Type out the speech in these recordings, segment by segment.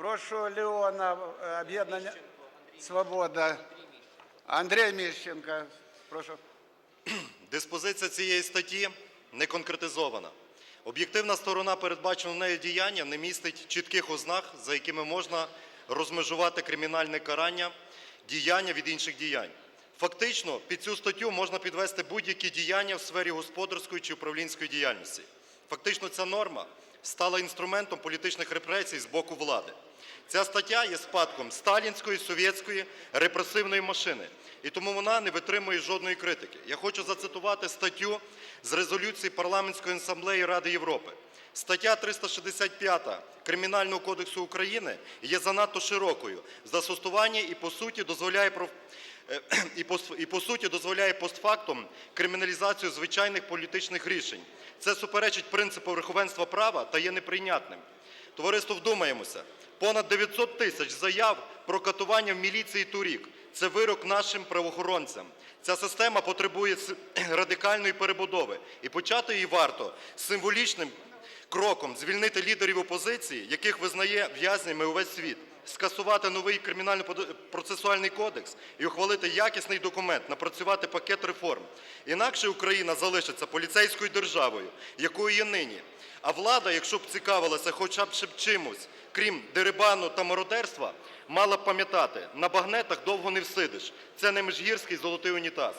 Прошу Леона, е, об'єднання Свобода. Андрій Міщенко, прошу. Диспозиція цієї статті не конкретизована. Об'єктивна сторона передбаченого нею діяння не містить чітких ознак, за якими можна розмежувати кримінальне карання діяння від інших діянь. Фактично, під цю статтю можна підвести будь-які діяння в сфері господарської чи управлінської діяльності. Фактично, ця норма стала інструментом політичних репресій з боку влади. Ця стаття є спадком сталінської совєтської репресивної машини, і тому вона не витримує жодної критики. Я хочу зацитувати статтю з резолюції Парламентської асамблеї Ради Європи. Стаття 365 Кримінального кодексу України є занадто широкою в застосуванні і по суті дозволяє е, і по суті дозволяє постфактум криміналізацію звичайних політичних рішень. Це суперечить принципу верховенства права та є неприйнятним. Товариство, вдумаємося. Понад 900 тисяч заяв про катування в міліції торік. Це вирок нашим правоохоронцям. Ця система потребує радикальної перебудови. І почати її варто з символічним кроком звільнити лідерів опозиції, яких визнає в'язнями увесь світ, скасувати новий кримінально-процесуальний кодекс і ухвалити якісний документ, напрацювати пакет реформ. Інакше Україна залишиться поліцейською державою, якою є нині. А влада, якщо б цікавилася хоча б чимось, крім дерибану та мародерства, мала б пам'ятати, на багнетах довго не всидиш. Це не межгірський золотий унітаз.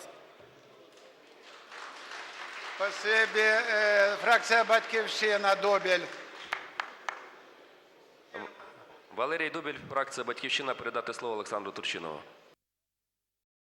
Спасибі. Е, Фракція Батьківщина, Дубіль. Валерій Дубіль, фракція Батьківщина, передати слово Олександру Турчинову.